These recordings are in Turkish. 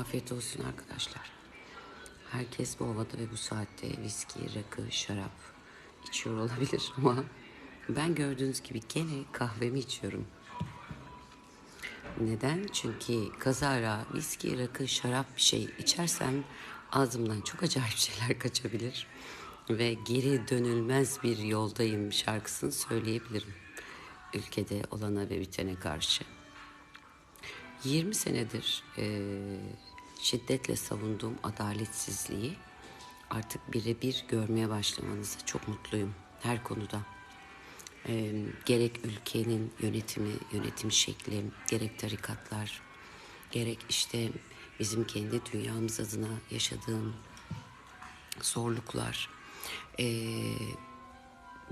Afiyet olsun arkadaşlar. Herkes bu havada ve bu saatte viski, rakı, şarap içiyor olabilir ama ben gördüğünüz gibi gene kahvemi içiyorum. Neden? Çünkü kazara viski, rakı, şarap bir şey içersem ağzımdan çok acayip şeyler kaçabilir. Ve geri dönülmez bir yoldayım şarkısını söyleyebilirim. Ülkede olana ve bitene karşı. 20 senedir e, şiddetle savunduğum adaletsizliği artık birebir görmeye başlamanıza çok mutluyum her konuda. E, gerek ülkenin yönetimi, yönetim şekli, gerek tarikatlar, gerek işte bizim kendi dünyamız adına yaşadığım zorluklar, e,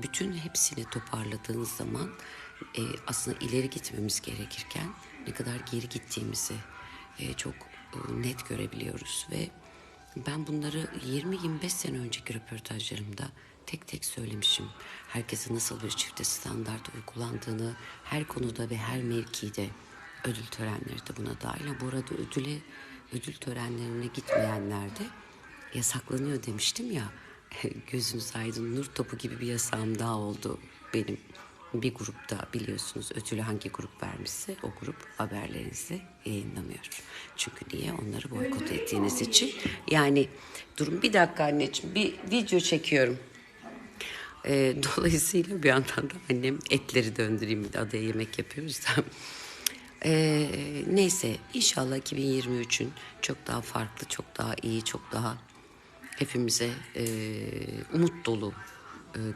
bütün hepsini toparladığınız zaman e, aslında ileri gitmemiz gerekirken ne kadar geri gittiğimizi e, çok e, net görebiliyoruz ve ben bunları 20-25 sene önceki röportajlarımda tek tek söylemişim. Herkese nasıl bir çifte standart uygulandığını her konuda ve her mevkide ödül törenleri de buna dahil. Ha, Bu arada ödüle, ödül törenlerine gitmeyenler de yasaklanıyor demiştim ya. Gözünüz aydın nur topu gibi bir yasağım daha oldu benim. Bir grupta biliyorsunuz ödülü hangi grup vermişse o grup haberlerinizi yayınlamıyor. Çünkü niye? Onları boykot ettiğiniz için. Yani durun bir dakika anneciğim bir video çekiyorum. Ee, dolayısıyla bir yandan da annem etleri döndüreyim bir de adaya yemek yapıyoruz da. Ee, neyse inşallah 2023'ün çok daha farklı, çok daha iyi, çok daha hepimize e, umut dolu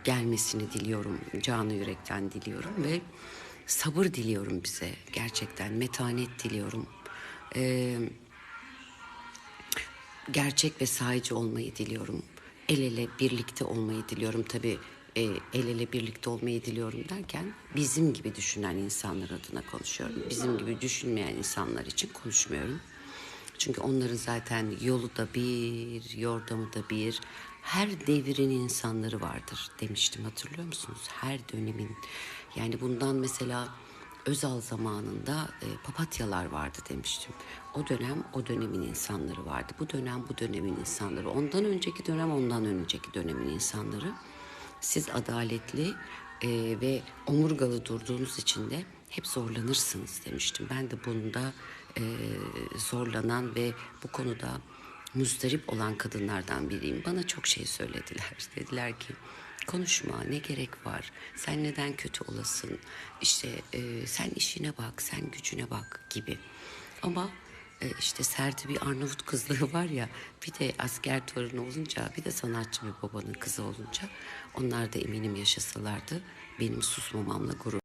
gelmesini diliyorum. Canı yürekten diliyorum ve sabır diliyorum bize gerçekten. Metanet diliyorum. Eee gerçek ve sahici olmayı diliyorum. El ele birlikte olmayı diliyorum. Tabii e, el ele birlikte olmayı diliyorum derken bizim gibi düşünen insanlar adına konuşuyorum. Bizim gibi düşünmeyen insanlar için konuşmuyorum. Çünkü onların zaten yolu da bir, yordamı da bir. Her devrin insanları vardır demiştim hatırlıyor musunuz? Her dönemin. Yani bundan mesela Özal zamanında e, papatyalar vardı demiştim. O dönem o dönemin insanları vardı. Bu dönem bu dönemin insanları. Ondan önceki dönem ondan önceki dönemin insanları. Siz adaletli e, ve omurgalı durduğunuz için de hep zorlanırsınız demiştim. Ben de bunda e, zorlanan ve bu konuda muzdarip olan kadınlardan biriyim. Bana çok şey söylediler. Dediler ki konuşma ne gerek var sen neden kötü olasın işte e, sen işine bak sen gücüne bak gibi ama e, işte serti bir Arnavut kızlığı var ya bir de asker torunu olunca bir de sanatçı bir babanın kızı olunca onlar da eminim yaşasalardı benim susmamamla gurur